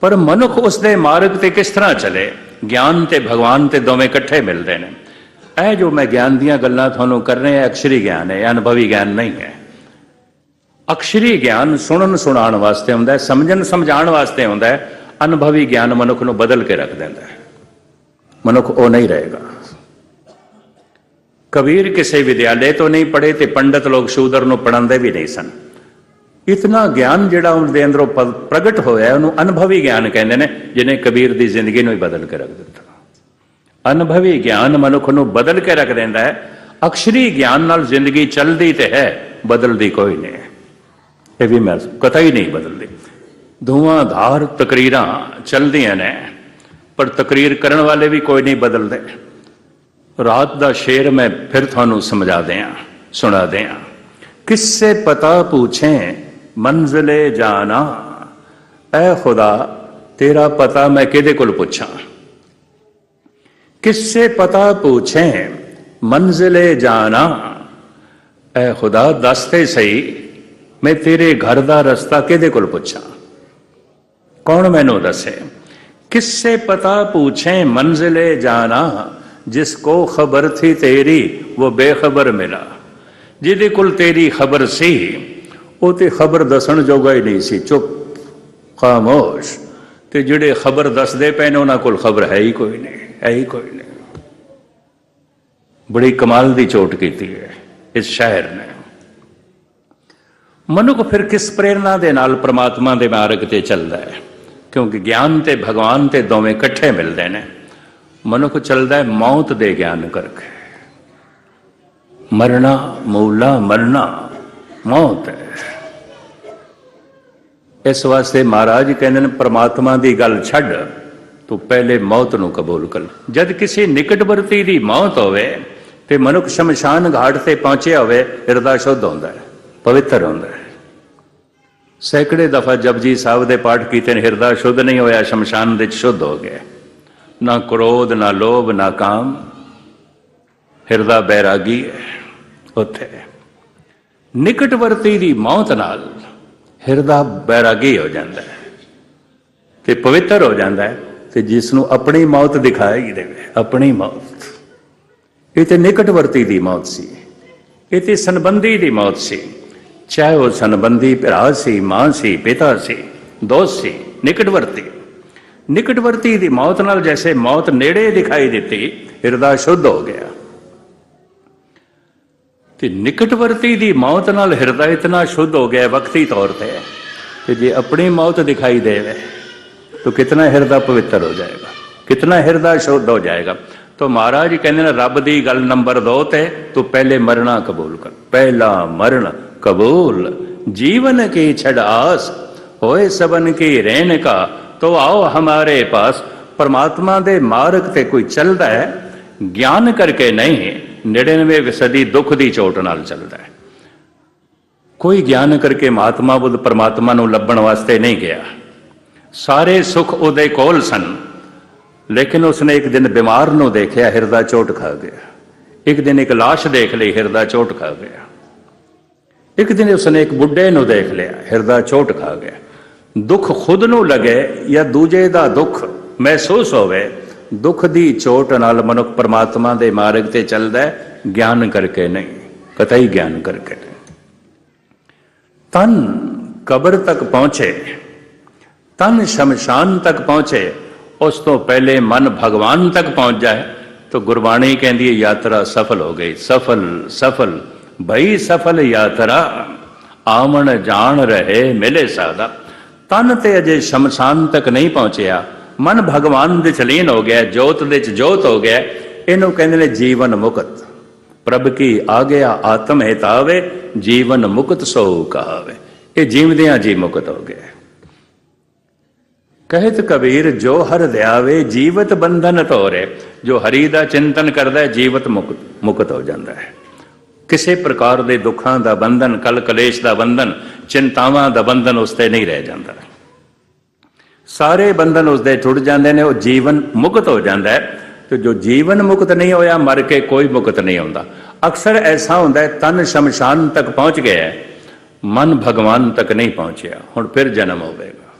ਪਰ ਮਨੁੱਖ ਉਸਦੇ ਮਾਰਗ ਤੇ ਕਿਸ ਤਰ੍ਹਾਂ ਚਲੇ? ਗਿਆਨ ਤੇ ਭਗਵਾਨ ਤੇ ਦੋਵੇਂ ਇਕੱਠੇ ਮਿਲਦੇ ਨੇ ਇਹ ਜੋ ਮੈਂ ਗਿਆਨ ਦੀਆਂ ਗੱਲਾਂ ਤੁਹਾਨੂੰ ਕਰ ਰਿਹਾ ਅਕਸ਼ਰੀ ਗਿਆਨ ਹੈ ਅਨੁਭਵੀ ਗਿਆਨ ਨਹੀਂ ਹੈ ਅਕਸ਼ਰੀ ਗਿਆਨ ਸੁਣਨ ਸੁਣਾਉਣ ਵਾਸਤੇ ਹੁੰਦਾ ਹੈ ਸਮਝਣ ਸਮਝਾਉਣ ਵਾਸਤੇ ਹੁੰਦਾ ਹੈ ਅਨੁਭਵੀ ਗਿਆਨ ਮਨੁੱਖ ਨੂੰ ਬਦਲ ਕੇ ਰੱਖ ਦਿੰਦਾ ਹੈ ਮਨੁੱਖ ਉਹ ਨਹੀਂ ਰਹੇਗਾ ਕਬੀਰ ਕਿਸੇ ਵਿਦਿਆਲੇ ਤੋਂ ਨਹੀਂ ਪੜ੍ਹੇ ਤੇ ਪੰਡਤ ਲੋਕ ਸ਼ੂਦਰ ਨੂੰ ਪੜਾਉਂਦੇ ਵੀ ਨਹੀਂ ਸਨ ਇਤਨਾ ਗਿਆਨ ਜਿਹੜਾ ਉਹਦੇ ਅੰਦਰੋਂ ਪ- ਪ੍ਰਗਟ ਹੋਇਆ ਉਹਨੂੰ ਅਨੁਭਵੀ ਗਿਆਨ ਕਹਿੰਦੇ ਨੇ, ਜਿਹਨੇ ਕਬੀਰ ਦੀ ਜ਼ਿੰਦਗੀ ਨੂੰ ਹੀ ਬਦਲ ਕੇ ਰੱਖ ਦਿੱਤਾ। ਅਨੁਭਵੀ ਗਿਆਨ ਮਨੁੱਖ ਨੂੰ ਬਦਲ ਕੇ ਰੱਖ ਦਿੰਦਾ ਹੈ, ਅਕਸ਼ਰੀ ਗਿਆਨ ਨਾਲ ਜ਼ਿੰਦਗੀ ਚੱਲਦੀ ਤੇ ਹੈ, ਬਦਲਦੀ ਕੋਈ ਨਹੀਂ। ਇਹ ਵੀ ਮੈਂ ਕਥਾ ਹੀ ਨਹੀਂ ਬਦਲਦੀ। ਧੂਆਂਧਾਰ ਤਕਰੀਰਾਂ ਚੱਲਦੀਆਂ ਨੇ, ਪਰ ਤਕਰੀਰ ਕਰਨ ਵਾਲੇ ਵੀ ਕੋਈ ਨਹੀਂ ਬਦਲਦੇ। ਰਾਤ ਦਾ ਸ਼ੇਰ ਮੈਂ ਫਿਰ ਤੁਹਾਨੂੰ ਸਮਝਾ ਦਿਆਂ, ਸੁਣਾ ਦਿਆਂ। ਕਿਸਸੇ ਪਤਾ ਪੁੱਛੇ मंजिले जाना। ए खुदा, तेरा पता मैं किदे पूछा किससे पता पूछे, मंजिले जाना? ए खुदा दसते सही, मैं तेरे घर का रस्ता किदे पूछा कौन मैनु दसे? किससे पता पूछे, मंजिले जाना? जिसको खबर थी तेरी, वो बेखबर मिला। जिदे कुल तेरी खबर सी ਉਹ ਤੇ ਖਬਰ ਦੱਸਣ ਜੋਗਾ ਹੀ ਨਹੀਂ ਸੀ, ਚੁੱਪ, ਖਾਮੋਸ਼। ਤੇ ਜਿਹੜੇ ਖਬਰ ਦੱਸਦੇ ਪਏ ਨੇ, ਉਹਨਾਂ ਕੋਲ ਖਬਰ ਹੈ ਹੀ ਕੋਈ ਨਹੀਂ, ਹੈ ਹੀ ਕੋਈ ਨਹੀਂ। ਬੜੀ ਕਮਾਲ ਦੀ ਚੋਟ ਕੀਤੀ ਹੈ ਇਸ ਸ਼ਾਇਰ ਨੇ। ਮਨੁੱਖ ਫਿਰ ਕਿਸ ਪ੍ਰੇਰਣਾ ਦੇ ਨਾਲ ਪ੍ਰਮਾਤਮਾ ਦੇ ਮਾਰਗ ਤੇ ਚੱਲਦਾ ਹੈ? ਕਿਉਂਕਿ ਗਿਆਨ ਤੇ ਭਗਵਾਨ ਤੇ ਦੋਵੇਂ ਇਕੱਠੇ ਮਿਲਦੇ ਨੇ। ਮਨੁੱਖ ਚੱਲਦਾ ਹੈ ਮੌਤ ਦੇ ਗਿਆਨ ਕਰਕੇ। ਮਰਨਾ ਮੂਲਾ ਮਰਨਾ। ਮੌਤ ਹੈ। ਇਸ ਵਾਸਤੇ ਮਹਾਰਾਜ ਕਹਿੰਦੇ ਨੇ, ਪ੍ਰਮਾਤਮਾ ਦੀ ਗੱਲ ਛੱਡ, ਤੂੰ ਪਹਿਲੇ ਮੌਤ ਨੂੰ ਕਬੂਲ ਕਰ ਜਦ ਕਿਸੇ ਨਿਕਟਵਰਤੀ ਦੀ ਮੌਤ ਹੋਵੇ ਤੇ ਮਨੁੱਖ ਸ਼ਮਸ਼ਾਨ ਘਾਟ ਤੇ ਪਹੁੰਚਿਆ ਹੋਵੇ, ਹਿਰਦਾ ਸ਼ੁੱਧ ਹੁੰਦਾ ਹੈ, ਪਵਿੱਤਰ ਹੁੰਦਾ ਹੈ। ਸੈਂਕੜੇ ਦਫਾ ਜਪਜੀ ਸਾਹਿਬ ਦੇ ਪਾਠ ਕੀਤੇ ਨੇ, ਹਿਰਦਾ ਸ਼ੁੱਧ ਨਹੀਂ ਹੋਇਆ, ਸ਼ਮਸ਼ਾਨ ਵਿੱਚ ਸ਼ੁੱਧ ਹੋ ਗਿਆ। ਨਾ ਕ੍ਰੋਧ, ਨਾ ਲੋਭ, ਨਾ ਕਾਮ, ਹਿਰਦਾ ਬੈਰਾਗੀ ਹੈ, ਉੱਥੇ ਨਿਕਟਵਰਤੀ ਦੀ ਮੌਤ ਨਾਲ ਹਿਰਦਾ ਬੈਰਾਗੀ ਹੋ ਜਾਂਦਾ ਹੈ? ਤੇ ਪਵਿੱਤਰ ਹੋ ਜਾਂਦਾ ਹੈ ਤੇ ਜਿਸ ਨੂੰ ਆਪਣੀ ਮੌਤ ਦਿਖਾਈ ਦੇਵੇ, ਆਪਣੀ ਮੌਤ। ਇਹ ਤੇ ਨਿਕਟਵਰਤੀ ਦੀ ਮੌਤ ਸੀ। ਇਹ ਤੇ ਸੰਬੰਧੀ ਦੀ ਮੌਤ ਸੀ। ਚਾਹੇ ਉਹ ਸੰਬੰਧੀ ਭਰਾ ਸੀ, ਮਾਂ ਸੀ, ਪਿਤਾ ਸੀ, ਦੋਸਤ ਸੀ ਨਿਕਟਵਰਤੀ ਨਿਕਟਵਰਤੀ ਦੀ ਮੌਤ ਨਾਲ ਜੈਸੇ ਮੌਤ ਨੇੜੇ ਦਿਖਾਈ ਦਿੱਤੀ, ਹਿਰਦਾ ਸ਼ੁੱਧ ਹੋ ਗਿਆ। ਤੇ ਨਿਕਟਵਰਤੀ ਦੀ ਮੌਤ ਨਾਲ ਹਿਰਦਾ ਇਤਨਾ ਸ਼ੁੱਧ ਹੋ ਗਿਆ ਵਕਤੀ ਤੌਰ ਤੇ ਕਿ ਜੇ ਆਪਣੀ ਮੌਤ ਦਿਖਾਈ ਦੇਵੇ, ਤਾਂ ਕਿਤਨਾ ਹਿਰਦਾ ਪਵਿੱਤਰ ਹੋ ਜਾਏਗਾ, ਕਿਤਨਾ ਹਿਰਦਾ ਸ਼ੁੱਧ ਹੋ ਜਾਏਗਾ। ਤਾਂ ਮਹਾਰਾਜ ਕਹਿੰਦੇ ਨੇ, ਰੱਬ ਦੀ ਗੱਲ ਨੰਬਰ 2 ਤੇ ਤੂੰ ਪਹਿਲੇ ਮਰਨਾ ਕਬੂਲ ਕਰ। ਪਹਿਲਾ ਮਰਨ ਕਬੂਲ। ਜੀਵਨ ਕੀ ਛੜਾਸ ਹੋਏ ਸਬਨ ਕੀ ਰਹਿਣ ਕਾ। ਤੋ ਆਓ ਹਮਾਰੇ ਪਾਸ, ਪਰਮਾਤਮਾ ਦੇ ਮਾਰਗ ਤੇ ਕੋਈ ਚੱਲਦਾ ਹੈ, ਗਿਆਨ ਕਰਕੇ ਨਹੀਂ। 99 ਸਦੀ ਦੁੱਖ ਦੀ ਚੋਟ ਨਾਲ ਚੱਲਦਾ ਹੈ। ਕੋਈ ਗਿਆਨ ਕਰਕੇ ਮਹਾਤਮਾ ਬੁੱਧ ਪਰਮਾਤਮਾ ਨੂੰ ਲੱਭਣ ਵਾਸਤੇ ਨਹੀਂ ਗਿਆ। ਸਾਰੇ ਸੁੱਖ ਉਹਦੇ ਕੋਲ ਸਨ, ਲੇਕਿਨ ਉਸਨੇ ਇੱਕ ਦਿਨ ਬਿਮਾਰ ਨੂੰ ਦੇਖਿਆ, ਹਿਰਦਾ ਚੋਟ ਖਾ ਗਿਆ। ਇੱਕ ਦਿਨ ਇੱਕ ਲਾਸ਼ ਦੇਖ ਲਈ, ਹਿਰਦਾ ਚੋਟ ਖਾ ਗਿਆ। ਇੱਕ ਦਿਨ ਉਸਨੇ ਇੱਕ ਬੁੱਢੇ ਨੂੰ ਦੇਖ ਲਿਆ, ਹਿਰਦਾ ਚੋਟ ਖਾ ਗਿਆ। ਦੁੱਖ ਖੁਦ ਨੂੰ ਲਗੇ ਜਾਂ ਦੂਜੇ ਦਾ ਦੁੱਖ ਮਹਿਸੂਸ ਹੋਵੇ ਦੁੱਖ ਦੀ ਚੋਟ ਨਾਲ ਮਨੁੱਖ ਪਰਮਾਤਮਾ ਦੇ ਮਾਰਗ ਤੇ ਚੱਲਦਾ ਹੈ, ਗਿਆਨ ਕਰਕੇ ਨਹੀਂ ਕਤਈ ਗਿਆਨ ਕਰਕੇ ਤਨ ਕਬਰ ਤੱਕ ਪਹੁੰਚੇ, ਤਨ ਸ਼ਮਸ਼ਾਨ ਤੱਕ ਪਹੁੰਚੇ, ਉਸ ਤੋਂ ਪਹਿਲੇ ਮਨ ਭਗਵਾਨ ਤੱਕ ਪਹੁੰਚ ਜਾਏ ਤਾਂ ਗੁਰਬਾਣੀ ਕਹਿੰਦੀ ਹੈ, ਯਾਤਰਾ ਸਫਲ ਹੋ ਗਈ, ਸਫਲ ਸਫਲ, ਭਈ ਸਫਲ ਯਾਤਰਾ, ਆਵਣ ਜਾਣ ਰਹੇ ਮਿਲੇ ਸਾਦਾ। ਤਨ ਤੇ ਅਜੇ ਸ਼ਮਸ਼ਾਨ ਤੱਕ ਨਹੀਂ ਪਹੁੰਚਿਆ ਮਨ ਭਗਵਾਨ ਦੇ ਚ ਹੋ ਗਿਆ, ਜੋਤ ਦੇ ਚ ਜੋਤ ਹੋ ਗਿਆ, ਇਹਨੂੰ ਕਹਿੰਦੇ ਨੇ ਜੀਵਨ ਮੁਕਤ। ਪ੍ਰਭ ਕੀ ਆ ਗਿਆ ਆਤਮ ਹਿਤਾਵੇ ਜੀਵਨ ਮੁਕਤ ਸੋ ਕਹਾਵੇ ਇਹ ਜੀਵਦਿਆਂ ਜੀ ਮੁਕਤ ਹੋ ਗਿਆ। ਕਹਿਤ ਕਬੀਰ, ਜੋ ਹਰ ਧਿਆਵੇ ਜੀਵਤ ਬੰਧਨ ਤੋਰੇ। ਜੋ ਹਰੀ ਦਾ ਚਿੰਤਨ ਕਰਦਾ ਹੈ ਜੀਵਤ ਮੁਕਤ ਮੁਕਤ ਹੋ ਜਾਂਦਾ ਹੈ। ਕਿਸੇ ਪ੍ਰਕਾਰ ਦੇ ਦੁੱਖਾਂ ਦਾ ਬੰਧਨ, ਕਲ ਕਲੇਸ਼ ਦਾ ਬੰਧਨ, ਚਿੰਤਾਵਾਂ ਦਾ ਬੰਧਨ ਉਸ ਤੇ ਨਹੀਂ ਰਹਿ ਜਾਂਦਾ। ਸਾਰੇ ਬੰਧਨ ਉਸ ਦੇ ਟੁੱਟ ਜਾਂਦੇ ਨੇ, ਉਹ ਜੀਵਨ ਮੁਕਤ ਹੋ ਜਾਂਦਾ ਹੈ। ਤੇ ਜੋ ਜੀਵਨ ਮੁਕਤ ਨਹੀਂ ਹੋਇਆ, ਮਰ ਕੇ ਕੋਈ ਮੁਕਤ ਨਹੀਂ ਹੁੰਦਾ। ਅਕਸਰ ਐਸਾ ਹੁੰਦਾ ਹੈ, ਤਨ ਸ਼ਮਸ਼ਾਨ ਤੱਕ ਪਹੁੰਚ ਗਿਆ ਹੈ, ਮਨ ਭਗਵਾਨ ਤੱਕ ਨਹੀਂ ਪਹੁੰਚਿਆ। ਹੁਣ ਫਿਰ ਜਨਮ ਹੋਵੇਗਾ।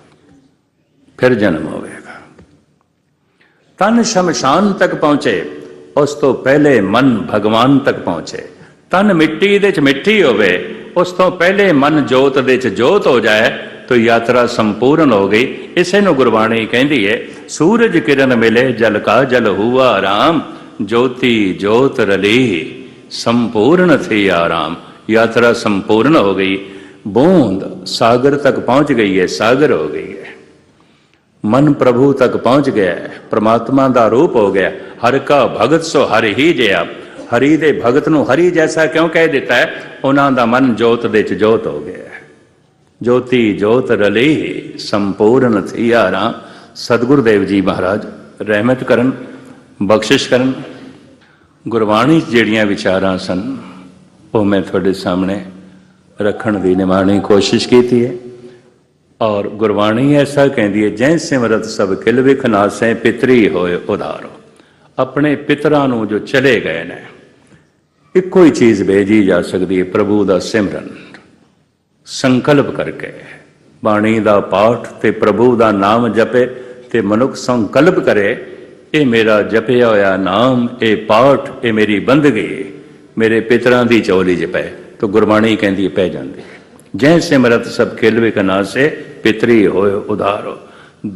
ਫਿਰ ਜਨਮ ਹੋਵੇਗਾ। ਤਨ ਸ਼ਮਸ਼ਾਨ ਤੱਕ ਪਹੁੰਚੇ, ਉਸ ਤੋਂ ਪਹਿਲੇ ਮਨ ਭਗਵਾਨ ਤੱਕ ਪਹੁੰਚੇ। ਤਨ ਮਿੱਟੀ ਦੇ ਚ ਮਿੱਟੀ ਹੋਵੇ, ਉਸ ਤੋਂ ਪਹਿਲੇ ਮਨ ਜੋਤ ਦੇ ਚ ਜੋਤ ਹੋ ਜਾਏ ਤਾਂ ਯਾਤਰਾ ਸੰਪੂਰਨ ਹੋ ਗਈ। ਇਸੇ ਨੂੰ ਗੁਰਬਾਣੀ ਕਹਿੰਦੀ ਹੈ ਸੂਰਜ ਕਿਰਨ ਮਿਲੇ ਜਲ ਕਾ ਜਲ ਹੁਆ ਆਰਾਮ ਜੋਤੀ ਜੋਤ ਰਲੀ, ਸੰਪੂਰਨ ਥੀ ਆਰਾਮ। ਯਾਤਰਾ ਸੰਪੂਰਨ ਹੋ ਗਈ। ਬੂੰਦ ਸਾਗਰ ਤੱਕ ਪਹੁੰਚ ਗਈ ਹੈ ਸਾਗਰ ਹੋ ਗਈ ਹੈ ਮਨ ਪ੍ਰਭੂ ਤੱਕ ਪਹੁੰਚ ਗਿਆ ਹੈ ਪ੍ਰਮਾਤਮਾ ਦਾ ਰੂਪ ਹੋ ਗਿਆ। ਹਰ ਕਾ ਭਗਤ ਸੋ ਹਰ ਹੀ ਜਿਆ। ਹਰੀ ਦੇ ਭਗਤ ਨੂੰ ਹਰੀ ਜੈਸਾ ਕਿਉਂ ਕਹਿ ਦਿੱਤਾ ਹੈ ਉਹਨਾਂ ਦਾ ਮਨ ਜੋਤ ਦੇ ਚ ਜੋਤ ਹੋ ਗਿਆ। ਜੋਤੀ ਜੋਤ ਰਲੀ ਸੰਪੂਰਨ ਥਿਆਰਾ ਸਤਿਗੁਰ ਦੇਵ ਜੀ ਮਹਾਰਾਜ, ਰਹਿਮਤ ਕਰਨ, ਬਖਸ਼ਿਸ਼ ਕਰਨ। ਗੁਰਬਾਣੀ 'ਚ ਜਿਹੜੀਆਂ ਵਿਚਾਰਾਂ ਸਨ, ਉਹ ਮੈਂ ਤੁਹਾਡੇ ਸਾਹਮਣੇ ਰੱਖਣ ਦੀ ਨਿਮਾਣੀ ਕੋਸ਼ਿਸ਼ ਕੀਤੀ ਹੈ। ਔਰ ਗੁਰਬਾਣੀ ਐਸਾ ਕਹਿੰਦੀ ਹੈ, ਜੈ ਸਿਮਰਤ ਸਭ ਕਿਲ ਵਿਖ ਨਾਸੈ, ਪਿਤਰੀ ਹੋਏ ਉਧਾਰੋ। ਆਪਣੇ ਪਿਤਰਾਂ ਨੂੰ ਜੋ ਚਲੇ ਗਏ ਨੇ, ਇੱਕੋ ਹੀ ਚੀਜ਼ ਭੇਜੀ ਜਾ ਸਕਦੀ ਹੈ, ਪ੍ਰਭੂ ਦਾ ਸਿਮਰਨ। ਸੰਕਲਪ ਕਰਕੇ। ਬਾਣੀ ਦਾ ਪਾਠ ਤੇ ਪ੍ਰਭੂ ਦਾ ਨਾਮ ਜਪੇ ਤੇ ਮਨੁੱਖ ਸੰਕਲਪ ਕਰੇ, ਇਹ ਮੇਰਾ ਜਪਿਆ ਹੋਇਆ ਨਾਮ, ਇਹ ਪਾਠ, ਇਹ ਮੇਰੀ ਬੰਦਗੀ, ਮੇਰੇ ਪਿਤਰਾਂ ਦੀ ਚੌਲੀ ਚ ਪਏ, ਤਾਂ ਗੁਰਬਾਣੀ ਕਹਿੰਦੀ ਪੈ ਜਾਂਦੀ। ਜੈ ਸਿਮਰਤ ਸਭ ਖੇਲਵੇ ਕਨਾ ਸੇ ਪਿਤਰੀ ਹੋਏ ਉਧਾਰੋ।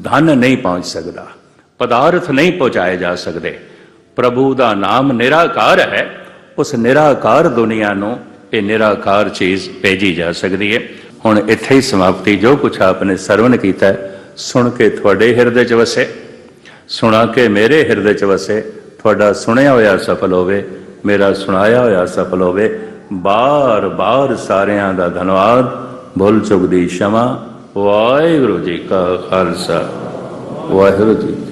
ਧਨ ਨਹੀਂ ਪਹੁੰਚ ਸਕਦਾ, ਪਦਾਰਥ ਨਹੀਂ ਪਹੁੰਚਾਏ ਜਾ ਸਕਦੇ। ਪ੍ਰਭੂ ਦਾ ਨਾਮ ਨਿਰਾਕਾਰ ਹੈ, ਉਸ ਨਿਰਾਕਾਰ ਦੁਨੀਆ ਨੂੰ ਇਹ ਨਿਰਾਕਾਰ ਚੀਜ਼ ਭੇਜੀ ਜਾ ਸਕਦੀ ਹੈ। ਹੁਣ ਇੱਥੇ ਹੀ ਸਮਾਪਤੀ, ਜੋ ਕੁਝ ਆਪਨੇ ਸਰਵਨ ਕੀਤਾ ਸੁਣ ਕੇ ਤੁਹਾਡੇ ਹਿਰਦੇ 'ਚ ਵਸੇ। ਸੁਣਾ ਕੇ ਮੇਰੇ ਹਿਰਦੇ 'ਚ ਵਸੇ। ਤੁਹਾਡਾ ਸੁਣਿਆ ਹੋਇਆ ਸਫਲ ਹੋਵੇ, ਮੇਰਾ ਸੁਣਾਇਆ ਹੋਇਆ ਸਫਲ ਹੋਵੇ। ਬਾਰ-ਬਾਰ ਸਾਰਿਆਂ ਦਾ ਧੰਨਵਾਦ। ਭੁੱਲ ਚੁੱਕ ਦੀ ਸ਼ਮਾ। ਵਾਹਿਗੁਰੂ ਜੀ ਕਾ ਖਾਲਸਾ। ਵਾਹਿਗੁਰੂ ਜੀ